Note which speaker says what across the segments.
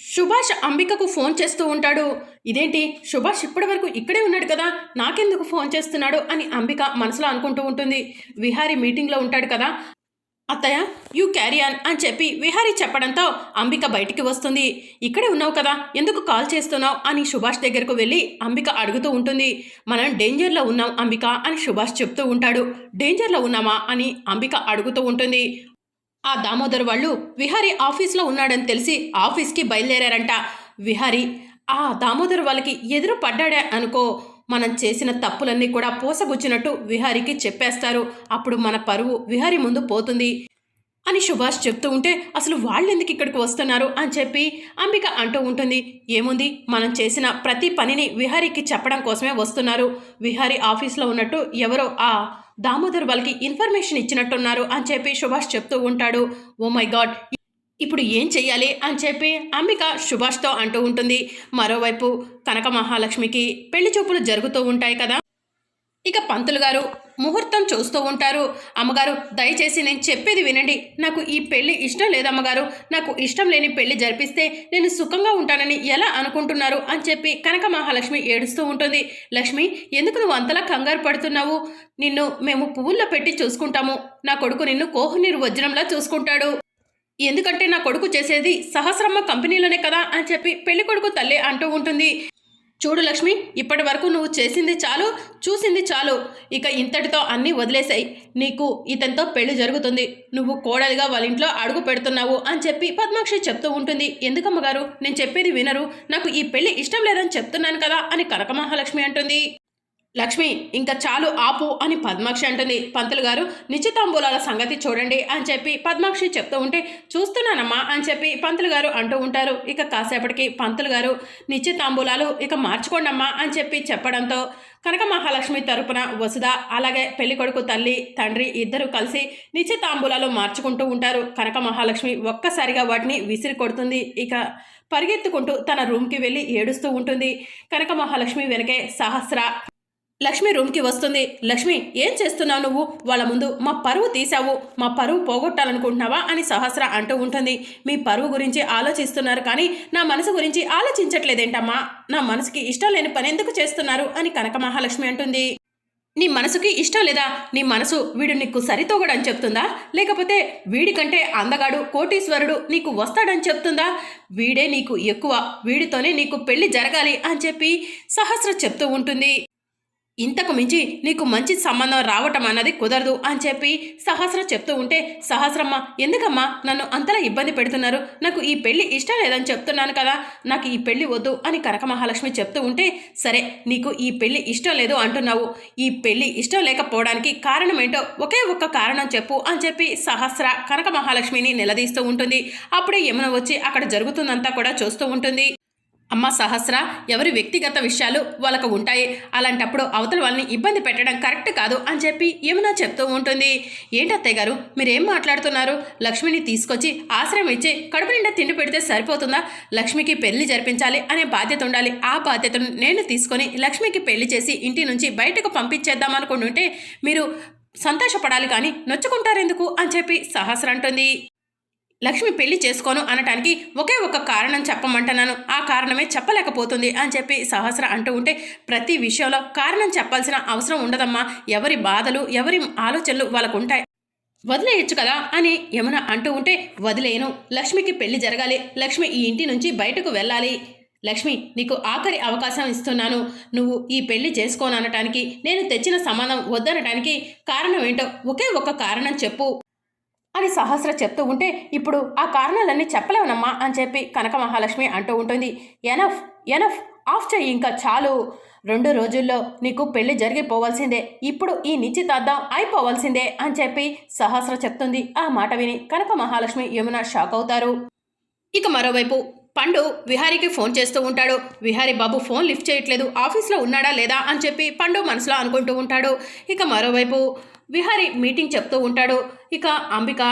Speaker 1: Subhash అంబికకు phone చేస్తూ ఉంటాడు. ఇదేంటి? సుభాష్ ఇప్పటి వరకు ఇక్కడే ఉన్నాడు కదా. నాకెందుకు ఫోన్ చేస్తున్నాడు అని అంబిక మనసులో అనుకుంటూ ఉంటుంది. విహారీ మీటింగ్లో ఉంటాడు కదా. అత్తయ్య యూ క్యారీ ఆన్ అని చెప్పి విహారీ చెప్పడంతో అంబిక బయటికి వస్తుంది. ఇక్కడే ఉన్నావు కదా. ఎందుకు కాల్ చేస్తున్నావు? అని సుభాష్ దగ్గరకు వెళ్ళి అంబిక అడుగుతూ ఉంటుంది. మనం డేంజర్లో ఉన్నాం అంబిక అని సుభాష్ చెప్తూ ఉంటాడు. డేంజర్లో ఉన్నామా? అని అంబిక అడుగుతూ ఉంటుంది. ఆ దామోదర్ వాళ్ళు విహారీ ఆఫీస్లో ఉన్నాడని తెలిసి ఆఫీస్కి బయలుదేరారంట. విహారీ ఆ దామోదర్ వాళ్ళకి ఎదురు పడ్డాడే అనుకో మనం చేసిన తప్పులన్నీ కూడా పోసగుచ్చినట్టు విహారీకి చెప్పేస్తారు. అప్పుడు మన పరువు విహారీ ముందు పోతుంది అని సుభాష్ చెప్తూ ఉంటే అసలు వాళ్ళు ఎందుకు ఇక్కడికి వస్తున్నారు అని చెప్పి అంబిక అంటూ ఉంటుంది. ఏముంది? మనం చేసిన ప్రతి పనిని విహారీకి చెప్పడం కోసమే వస్తున్నారు. విహారీ ఆఫీస్లో ఉన్నట్టు ఎవరో ఆ దామోదర్ వాళ్ళకి ఇన్ఫర్మేషన్ ఇచ్చినట్టున్నారు అని చెప్పి సుభాష్ చెప్తూ ఉంటాడు. ఓ మై గాడ్ ఇప్పుడు ఏం చెయ్యాలి అని చెప్పి అంబిక సుభాష్తో అంటూ ఉంటుంది. మరోవైపు కనక మహాలక్ష్మికి పెళ్ళి చూపులు జరుగుతూ ఉంటాయి కదా. ఇక పంతులు గారు ముహూర్తం చూస్తూ ఉంటారు. అమ్మగారు దయచేసి నేను చెప్పేది వినండి. నాకు ఈ పెళ్ళి ఇష్టం లేదమ్మగారు. నాకు ఇష్టం లేని పెళ్ళి జరిపిస్తే నేను సుఖంగా ఉంటానని ఎలా అనుకుంటున్నారు? అని చెప్పి కనక మహాలక్ష్మి ఏడుస్తూ ఉంటుంది. లక్ష్మి ఎందుకు నువ్వు అంతలా కంగారు పడుతున్నావు? నిన్ను మేము పువ్వుల్లో పెట్టి చూసుకుంటాము. నా కొడుకు నిన్ను కోహనీరు వజ్రంలా చూసుకుంటాడు. ఎందుకంటే నా కొడుకు చేసేది సహస్రమ్మ కంపెనీలోనే కదా అని చెప్పి పెళ్ళి కొడుకు తల్లి అంటూ ఉంటుంది. చూడు లక్ష్మి ఇప్పటి వరకు నువ్వు చేసింది చాలు చూసింది చాలు. ఇక ఇంతటితో అన్నీ వదిలేసాయి. నీకు ఇతనితో పెళ్ళి జరుగుతుంది. నువ్వు కోడలిగా వాళ్ళ ఇంట్లో అడుగు పెడుతున్నావు అని చెప్పి పద్మాక్షి చెప్తూ ఉంటుంది. ఎందుకమ్మగారు? నేను చెప్పేది వినరు. నాకు ఈ పెళ్ళి ఇష్టం లేదని చెప్తున్నాను కదా అని కనక మహాలక్ష్మి అంటుంది. లక్ష్మి ఇంకా చాలు ఆపు అని పద్మాక్షి అంటుంది. పంతులు గారు నిశ్చితాంబూలాల సంగతి చూడండి అని చెప్పి పద్మాక్షి చెప్తూ ఉంటే చూస్తున్నానమ్మా అని చెప్పి పంతులు గారు అంటూ ఉంటారు. ఇక కాసేపటికి పంతులు గారు నిశ్చితాంబూలాలు ఇక మార్చుకోండమ్మా అని చెప్పి చెప్పడంతో కనక మహాలక్ష్మి తరపున వసుధ అలాగే పెళ్ళికొడుకు తల్లి తండ్రి ఇద్దరు కలిసి నిశ్చితాంబూలాలు మార్చుకుంటూ ఉంటారు. కనక మహాలక్ష్మి ఒక్కసారిగా వాటిని విసిరి కొడుతుంది. ఇక పరిగెత్తుకుంటూ తన రూమ్కి వెళ్ళి ఏడుస్తూ ఉంటుంది. కనక మహాలక్ష్మి వెనకే సహస్ర లక్ష్మి రూమ్కి వస్తుంది. లక్ష్మి ఏం చేస్తున్నావు నువ్వు? వాళ్ళ ముందు మా పరువు తీసావు మా పరువు పోగొట్టాలనుకుంటున్నావా? అని సహస్ర అంటూ ఉంటుంది. మీ పరువు గురించి ఆలోచిస్తున్నారు కానీ నా మనసు గురించి ఆలోచించట్లేదేంటమ్మా? నా మనసుకి ఇష్టం లేని పని ఎందుకు చేస్తున్నారు? అని కనక మహాలక్ష్మి అంటుంది. నీ మనసుకి ఇష్టం లేదా? నీ మనసు వీడు నీకు సరితోగడని చెప్తుందా? లేకపోతే వీడికంటే అందగాడు కోటీశ్వరుడు నీకు వస్తాడని చెప్తుందా? వీడే నీకు ఎక్కువ వీడితోనే నీకు పెళ్ళి జరగాలి అని చెప్పి సహస్ర చెప్తూ ఉంటుంది. ఇంతకు మించి నీకు మంచి సంబంధం రావటం అన్నది కుదరదు అని చెప్పి సహస్ర చెప్తూ ఉంటే సహస్రమ్మ ఎందుకమ్మా? నన్ను అంతలా ఇబ్బంది పెడుతున్నారు. నాకు ఈ పెళ్ళి ఇష్టం లేదని చెప్తున్నాను కదా. నాకు ఈ పెళ్ళి వద్దు అని కనక మహాలక్ష్మి చెప్తూ ఉంటే సరే నీకు ఈ పెళ్ళి ఇష్టం లేదు అంటున్నావు. ఈ పెళ్ళి ఇష్టం లేకపోవడానికి కారణం ఏంటో ఒకే ఒక్క కారణం చెప్పు అని చెప్పి సహస్ర కనక మహాలక్ష్మిని నిలదీస్తూ ఉంటుంది. అప్పుడే యమున వచ్చి అక్కడ జరుగుతుందంతా కూడా చూస్తూ ఉంటుంది. అమ్మ సహస్ర ఎవరి వ్యక్తిగత విషయాలు వాళ్ళకు ఉంటాయి. అలాంటప్పుడు అవతల వాళ్ళని ఇబ్బంది పెట్టడం కరెక్ట్ కాదు అని చెప్పి ఏమైనా చెప్తూ ఉంటుంది. ఏంటత్తయ్య గారు? మీరేం మాట్లాడుతున్నారు? లక్ష్మిని తీసుకొచ్చి ఆశ్రయం ఇచ్చి కడుపు నిండా తిండి పెడితే సరిపోతుందా? లక్ష్మికి పెళ్ళి జరిపించాలి అనే బాధ్యత ఉండాలి. ఆ బాధ్యతను నేను తీసుకొని లక్ష్మికి పెళ్ళి చేసి ఇంటి నుంచి బయటకు పంపించేద్దాం అనుకుంటుంటే మీరు సంతోషపడాలి కానీ నొచ్చుకుంటారెందుకు అని చెప్పి సహస్ర అంటుంది. లక్ష్మి పెళ్ళి చేసుకోను అనటానికి ఒకే ఒక కారణం చెప్పమంటున్నాను. ఆ కారణమే చెప్పలేకపోతుంది అని చెప్పి సహస్ర అంటూ ఉంటే ప్రతి విషయంలో కారణం చెప్పాల్సిన అవసరం ఉండదమ్మా. ఎవరి బాధలు ఎవరి ఆలోచనలు వాళ్ళకు ఉంటాయి వదిలేయచ్చు కదా అని యమున అంటూ ఉంటే వదిలేను లక్ష్మికి పెళ్ళి జరగాలి. లక్ష్మి ఈ ఇంటి నుంచి బయటకు వెళ్ళాలి. లక్ష్మి నీకు ఆఖరి అవకాశం ఇస్తున్నాను. నువ్వు ఈ పెళ్ళి చేసుకోననటానికి నేను తెచ్చిన సమాధానం వద్దనటానికి కారణం ఏంటో ఒకే ఒక కారణం చెప్పు. అని సహస్ర చెప్తూ ఉంటే ఇప్పుడు ఆ కారణాలన్నీ చెప్పలేవనమ్మా అని చెప్పి కనక మహాలక్ష్మి అంటూ ఉంటుంది. ఎనఫ్ ఎనఫ్ ఆఫ్ చెయ్యి ఇంకా చాలు. రెండు రోజుల్లో నీకు పెళ్ళి జరిగిపోవాల్సిందే. ఇప్పుడు ఈ నిశ్చితార్థం అయిపోవాల్సిందే అని చెప్పి సహస్ర చెప్తుంది. ఆ మాట విని కనక మహాలక్ష్మి యమున షాక్ అవుతారు. ఇక మరోవైపు పండు విహారీకి ఫోన్ చేస్తూ ఉంటాడు. విహారీ బాబు ఫోన్ లిఫ్ట్ చేయట్లేదు. ఆఫీస్లో ఉన్నాడా లేదా? అని చెప్పి పండు మనసులో అనుకుంటూ ఉంటాడు. ఇక మరోవైపు విహారి మీటింగ్ చెప్తూ ఉంటాడు. ఇక అంబిక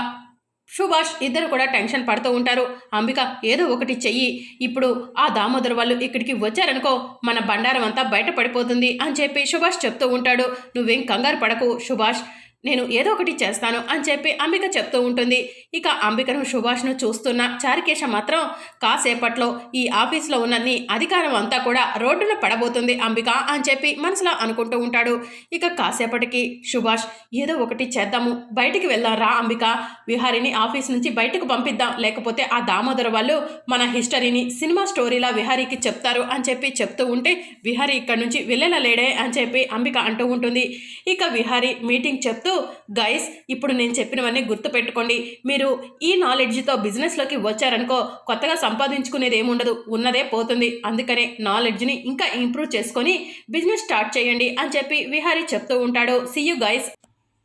Speaker 1: సుభాష్ ఇద్దరు కూడా టెన్షన్ పడుతూ ఉంటారు. అంబిక ఏదో ఒకటి చెయ్యి. ఇప్పుడు ఆ దామోదర్ వాళ్ళు ఇక్కడికి వచ్చారనుకో మన బండారం అంతా బయటపడిపోతుంది అని చెప్పి సుభాష్ చెప్తూ ఉంటాడు. నువ్వేం కంగారు పడకు సుభాష్. నేను ఏదో ఒకటి చేస్తాను అని చెప్పి అంబిక చెప్తూ ఉంటుంది. ఇక అంబికను సుభాష్ను చూస్తున్న చారికేశ మాత్రం కాసేపట్లో ఈ ఆఫీస్లో ఉన్నన్ని అధికారం అంతా కూడా రోడ్డున పడబోతుంది అంబిక అని చెప్పి మనసులో అనుకుంటూ ఉంటాడు. ఇక కాసేపటికి సుభాష్ ఏదో ఒకటి చేద్దాము బయటికి వెళ్దాం రా అంబిక. విహారిని ఆఫీస్ నుంచి బయటకు పంపిద్దాం. లేకపోతే ఆ దామోదర వాళ్ళు మన హిస్టరీని సినిమా స్టోరీలా విహారీకి చెప్తారు అని చెప్పి చెప్తూ ఉంటే విహారీ ఇక్కడ నుంచి వెళ్ళేలా లేడే అని చెప్పి అంబిక అంటూ ఉంటుంది. ఇక విహారీ మీటింగ్ చెప్తూ గైస్ ఇప్పుడు నేను చెప్పినవన్నీ గుర్తుపెట్టుకోండి. మీరు ఈ నాలెడ్జ్తో బిజినెస్లోకి వచ్చారనుకో కొత్తగా సంపాదించుకునేది ఏముండదు. ఉన్నదే పోతుంది. అందుకనే నాలెడ్జ్ని ఇంకా ఇంప్రూవ్ చేసుకొని బిజినెస్ స్టార్ట్ చేయండి అని చెప్పి విహారీ చెప్తూ ఉంటాడు. సియు గైస్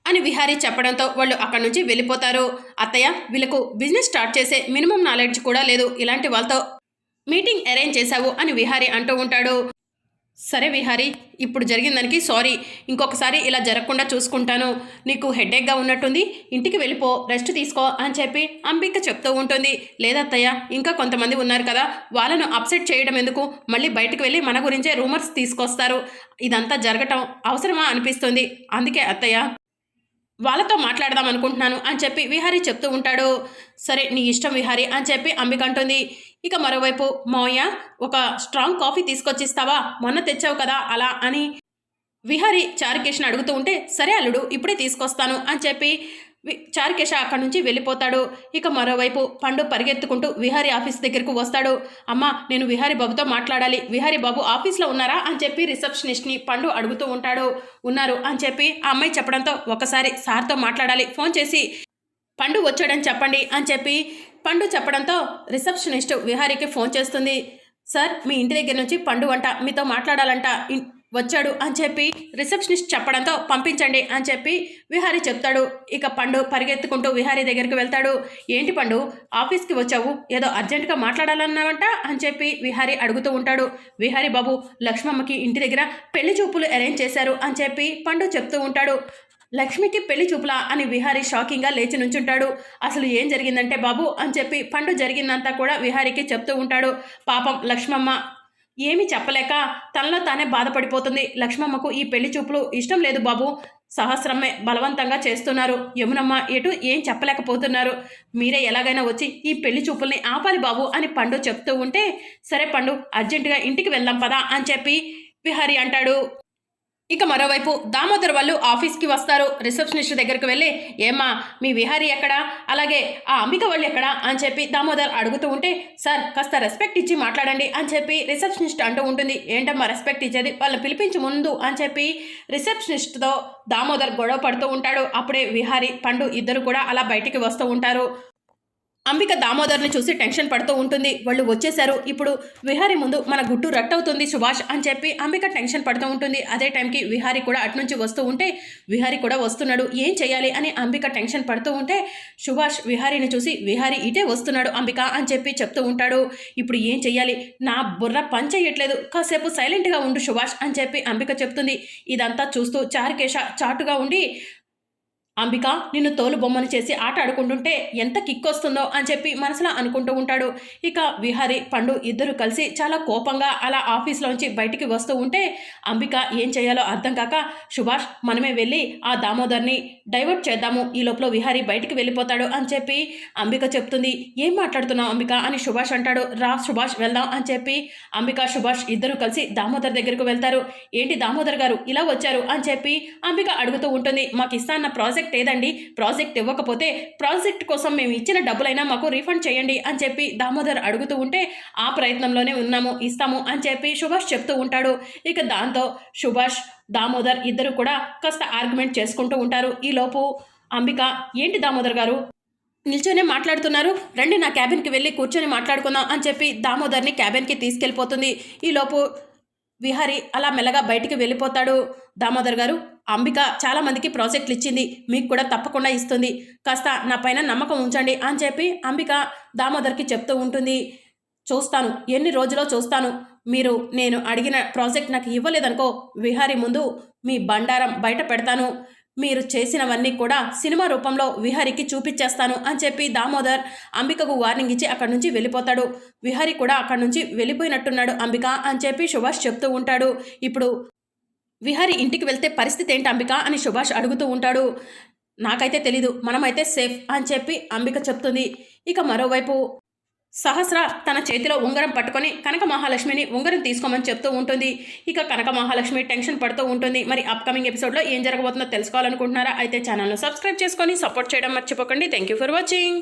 Speaker 1: అని విహారీ చెప్పడంతో వాళ్ళు అక్కడి నుంచి వెళ్ళిపోతారు. అత్తయ్య వీళ్ళకు బిజినెస్ స్టార్ట్ చేసే మినిమం నాలెడ్జ్ కూడా లేదు. ఇలాంటి వాళ్ళతో మీటింగ్ అరేంజ్ చేశావు అని విహారీ అంటూ ఉంటాడు. సరే విహారి ఇప్పుడు జరిగిన దానికి సారీ. ఇంకొకసారి ఇలా జరగకుండా చూసుకుంటాను. నీకు హెడేక్గా ఉన్నట్టుంది. ఇంటికి వెళ్ళిపో రెస్ట్ తీసుకో అని చెప్పి అంబిక చెప్తూ ఉంటుంది. లేదత్తయ్య ఇంకా కొంతమంది ఉన్నారు కదా. వాళ్ళను అప్సెట్ చేయడం ఎందుకు? మళ్ళీ బయటకు వెళ్ళి మన గురించే రూమర్స్ తీసుకొస్తారు. ఇదంతా జరగటం అవసరమా అనిపిస్తుంది. అందుకే అత్తయ్య. వాళ్ళతో మాట్లాడదాం అనుకుంటున్నాను అని చెప్పి విహారీ చెప్తూ ఉంటాడు. సరే నీ ఇష్టం విహారీ అని చెప్పి అంబిక అంటుంది. ఇక మరోవైపు మోయ ఒక స్ట్రాంగ్ కాఫీ తీసుకొచ్చిస్తావా? మొన్న తెచ్చావు కదా అలా అని విహారీ చారుకేష్ని అడుగుతూ ఉంటే సరే అల్లుడు ఇప్పుడే తీసుకొస్తాను అని చెప్పి చారుకేశ అక్కడి నుంచి వెళ్ళిపోతాడు. ఇక మరోవైపు పండు పరిగెత్తుకుంటూ విహారి ఆఫీస్ దగ్గరకు వస్తాడు. అమ్మా నేను విహారీ బాబుతో మాట్లాడాలి. విహారీ బాబు ఆఫీస్లో ఉన్నారా? అని చెప్పి రిసెప్షనిస్ట్ని పండు అడుగుతూ ఉంటాడు. ఉన్నారు అని చెప్పి ఆ అమ్మాయి చెప్పడంతో ఒకసారి సార్తో మాట్లాడాలి. ఫోన్ చేసి పండు వచ్చాడని చెప్పండి అని చెప్పి పండు చెప్పడంతో రిసెప్షనిస్ట్ విహారీకి ఫోన్ చేస్తుంది. సార్ మీ ఇంటి దగ్గర నుంచి పండు అంట మీతో మాట్లాడాలంట. వచ్చాడు అని చెప్పి రిసెప్షనిస్ట్ చెప్పడంతో పంపించండి అని చెప్పి విహారీ చెప్తాడు. ఇక పండు పరిగెత్తుకుంటూ విహారీ దగ్గరికి వెళ్తాడు. ఏంటి పండు ఆఫీస్కి వచ్చావు? ఏదో అర్జెంటుగా మాట్లాడాలన్నావంట అని చెప్పి విహారీ అడుగుతూ ఉంటాడు. విహారీ బాబు లక్ష్మమ్మకి ఇంటి దగ్గర పెళ్ళి చూపులు అరేంజ్ చేశారు అని చెప్పి పండు చెప్తూ ఉంటాడు. లక్ష్మికి పెళ్ళి చూపులా అని విహారీ షాకింగ్గా లేచి నుంచుంటాడు. అసలు ఏం జరిగిందంటే బాబు అని చెప్పి పండు జరిగిందంతా కూడా విహారీకి చెప్తూ ఉంటాడు. పాపం లక్ష్మమ్మ ఏమీ చెప్పలేక తనలో తానే బాధపడిపోతుంది. లక్ష్మమ్మకు ఈ పెళ్ళి చూపులు ఇష్టం లేదు బాబు. సహస్రమ్మే బలవంతంగా చేస్తున్నారు. యమునమ్మ ఎటు ఏం చెప్పలేకపోతున్నారు. మీరే ఎలాగైనా వచ్చి ఈ పెళ్ళి చూపుల్ని ఆపాలి బాబు అని పండు చెప్తూ ఉంటే సరే పండు అర్జెంటుగా ఇంటికి వెళ్దాం పదా అని చెప్పి విహారి అంటాడు. ఇక మరోవైపు దామోదర్ వాళ్ళు ఆఫీస్కి వస్తారు. రిసెప్షనిస్ట్ దగ్గరికి వెళ్ళి ఏమ్మా మీ విహారీ ఎక్కడా? అలాగే ఆ అంబిక వాళ్ళు ఎక్కడా? అని చెప్పి దామోదర్ అడుగుతూ ఉంటే సార్ కాస్త రెస్పెక్ట్ ఇచ్చి మాట్లాడండి అని చెప్పి రిసెప్షనిస్ట్ అంటూ ఉంటుంది. ఏంటమ్మా రెస్పెక్ట్ ఇచ్చేది? వాళ్ళని పిలిపించి ముందు అని చెప్పి రిసెప్షనిస్ట్తో దామోదర్ గొడవ పడుతూ ఉంటాడు. అప్పుడే విహారీ పండు ఇద్దరు కూడా అలా బయటికి వస్తూ ఉంటారు. అంబిక దామోదర్ని చూసి టెన్షన్ పడుతూ ఉంటుంది. వాళ్ళు వచ్చేశారు. ఇప్పుడు విహారీ ముందు మన గుట్టు రట్టవుతుంది సుభాష్ అని చెప్పి అంబిక టెన్షన్ పడుతూ ఉంటుంది. అదే టైంకి విహారీ కూడా అటు నుంచి వస్తూ ఉంటే విహారీ కూడా వస్తున్నాడు. ఏం చేయాలి అని అంబిక టెన్షన్ పడుతూ ఉంటే సుభాష్ విహారీని చూసి విహారీ ఇటే వస్తున్నాడు అంబిక అని చెప్పి చెప్తూ ఉంటాడు. ఇప్పుడు ఏం చేయాలి? నా బుర్ర పని కాసేపు సైలెంట్గా ఉండు సుభాష్ అని చెప్పి అంబిక చెప్తుంది. ఇదంతా చూస్తూ చారుకేశ చాటుగా ఉండి అంబిక నిన్ను తోలు బొమ్మను చేసి ఆట ఆడుకుంటుంటే ఎంత కిక్ వస్తుందో అని చెప్పి మనసులో అనుకుంటూ ఉంటాడు. ఇక విహారి పండు ఇద్దరు కలిసి చాలా కోపంగా అలా ఆఫీస్లోంచి బయటికి వస్తూ ఉంటే అంబిక ఏం చేయాలో అర్థం కాక సుభాష్ మనమే వెళ్ళి ఆ దామోదర్ని డైవర్ట్ చేద్దాము ఈ లోపల విహారీ బయటికి వెళ్ళిపోతాడు అని చెప్పి అంబిక చెప్తుంది. ఏం మాట్లాడుతున్నావు అంబిక? అని సుభాష్ అంటాడు. రా సుభాష్ వెళ్దాం అని చెప్పి అంబిక సుభాష్ ఇద్దరు కలిసి దామోదర్ దగ్గరకు వెళ్తారు. ఏంటి దామోదర్ గారు ఇలా వచ్చారు అని చెప్పి అంబిక అడుగుతూ ఉంటుంది. మాకు ఇస్తాన్న ప్రాజెక్ట్ ఏదండి? ప్రాజెక్ట్ ఇవ్వకపోతే ప్రాజెక్ట్ కోసం మేము ఇచ్చిన డబ్బులైనా మాకు రీఫండ్ చేయండి అని చెప్పి దామోదర్ అడుగుతూ ఉంటే ఆ ప్రయత్నంలోనే ఉన్నాము ఇస్తాము అని చెప్పి సుభాష్ చెప్తూ ఉంటాడు. ఇక దాంతో సుభాష్ దామోదర్ ఇద్దరు కూడా కాస్త ఆర్గ్యుమెంట్ చేసుకుంటూ ఉంటారు. ఈలోపు అంబిక ఏంటి దామోదర్ గారు? నిల్చొనే మాట్లాడుతున్నారు. రండి నా క్యాబిన్కి వెళ్ళి కూర్చొని మాట్లాడుకుందాం అని చెప్పి దామోదర్ని క్యాబిన్కి తీసుకెళ్ళిపోతుంది. ఈలోపు విహారి అలా మెల్లగా బయటికి వెళ్ళిపోతాడు దామోదర్ గారు. అంబిక చాలా మందికి ప్రాజెక్టులు ఇచ్చింది మీకు కూడా తప్పకుండా ఇస్తుంది. కాస్త నా పైన నమ్మకం ఉంచండి అని చెప్పి అంబిక దామోదర్కి చెప్తూ ఉంటుంది. చూస్తాను ఎన్ని రోజులో చూస్తాను. మీరు నేను అడిగిన ప్రాజెక్ట్ నాకు ఇవ్వలేదనుకో విహారీ ముందు మీ బండారం బయట పెడతాను. మీరు చేసినవన్నీ కూడా సినిమా రూపంలో విహారికి చూపించేస్తాను అని చెప్పి దామోదర్ అంబికకు వార్నింగ్ ఇచ్చి అక్కడి నుంచి వెళ్ళిపోతాడు. విహారీ కూడా అక్కడి నుంచి వెళ్ళిపోయినట్టున్నాడు అంబిక అని చెప్పి సుభాష్ చెప్తూ ఉంటాడు. ఇప్పుడు విహారి ఇంటికి వెళ్తే పరిస్థితి ఏంటి అంబిక అని సుభాష్ అడుగుతూ ఉంటాడు. నాకైతే తెలీదు మనమైతే సేఫ్ అని చెప్పి అంబిక చెప్తుంది. ఇక మరోవైపు సహస్ర తన చేతిలో ఉంగరం పట్టుకొని కనక మహాలక్ష్మిని ఉంగరం తీసుకోమని చెప్తూ ఉంటుంది. ఇక కనక మహాలక్ష్మి టెన్షన్ పడుతూ ఉంటుంది. మరి అప్కమింగ్ ఎపిసోడ్లో ఏం జరగబోతుందో తెలుసుకోవాలనుకుంటున్నారా? అయితే ఛానల్ను సబ్స్క్రైబ్ చేసుకొని సపోర్ట్ చేయడం మర్చిపోకండి. Thank you for watching